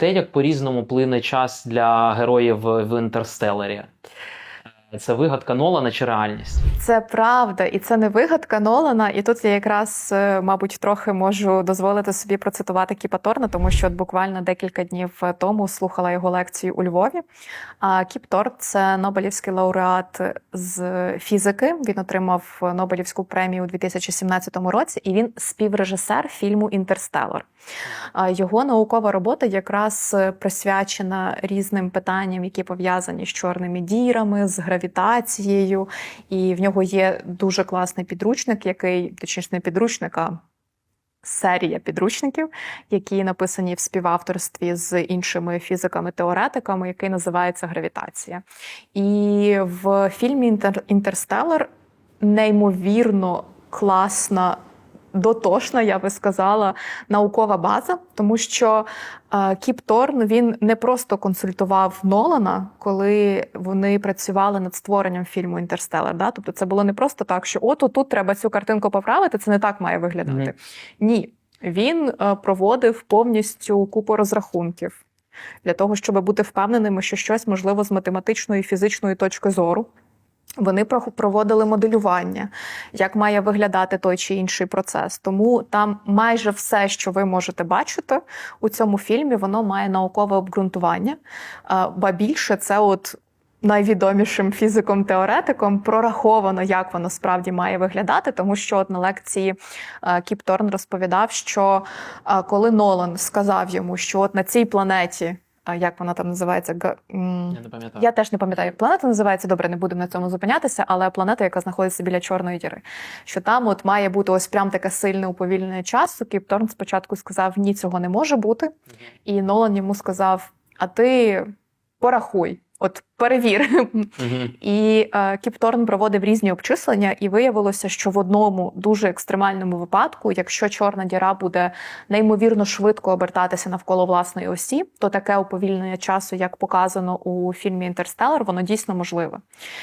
те, як по-різному плине час для героїв в інтерстелері. Це вигадка Нолана чи реальність? Це правда, і це не вигадка Нолана. І тут я якраз, е, мабуть, трохи можу дозволити собі процитувати Кіпа Торна, тому що от буквально декілька днів тому слухала його лекцію у Львові. А Кіп Торн – це Нобелівський лауреат з фізики. Він отримав Нобелівську премію у 2017 році, і він співрежисер фільму Інтерстелар. Його наукова робота якраз е, присвячена різним питанням, які пов'язані з чорними дірами, з гравітацією. І в нього є дуже класний підручник, який, точніше, не підручник, а серія підручників, які написані в співавторстві з іншими фізиками-теоретиками, який називається Гравітація. І в фільмі «Інтер- Інтерстелар неймовірно класна. Дотошна, я би сказала, наукова база, тому що е, Кіп Торн він не просто консультував Нолана, коли вони працювали над створенням фільму Інтерстелар. Да? Тобто це було не просто так, що от тут треба цю картинку поправити, це не так має виглядати. Мгм. Ні, він е, проводив повністю купу розрахунків для того, щоб бути впевненими, що щось можливо з математичної і фізичної точки зору. Вони проводили моделювання, як має виглядати той чи інший процес. Тому там майже все, що ви можете бачити у цьому фільмі, воно має наукове обґрунтування. Ба більше це от. Найвідомішим фізиком-теоретиком прораховано, як воно справді має виглядати, тому що от на лекції е, Кіп Торн розповідав, що е, коли Нолан сказав йому, що от на цій планеті, як вона там називається, Я не пам'ятаю. я теж не пам'ятаю, як планета називається. Добре, не будемо на цьому зупинятися, але планета, яка знаходиться біля Чорної діри. Що там от має бути ось прям таке сильне уповільнення часу. Кіп Торн спочатку сказав, ні, цього не може бути. І Нолан йому сказав: А ти порахуй, от перевір. І е, Кіп проводив різні обчислення, і виявилося, що в одному дуже екстремальному випадку, якщо чорна діра буде неймовірно швидко обертатися навколо власної осі, то таке уповільнення часу, як показано у фільмі Інтерстелар, воно дійсно можливе.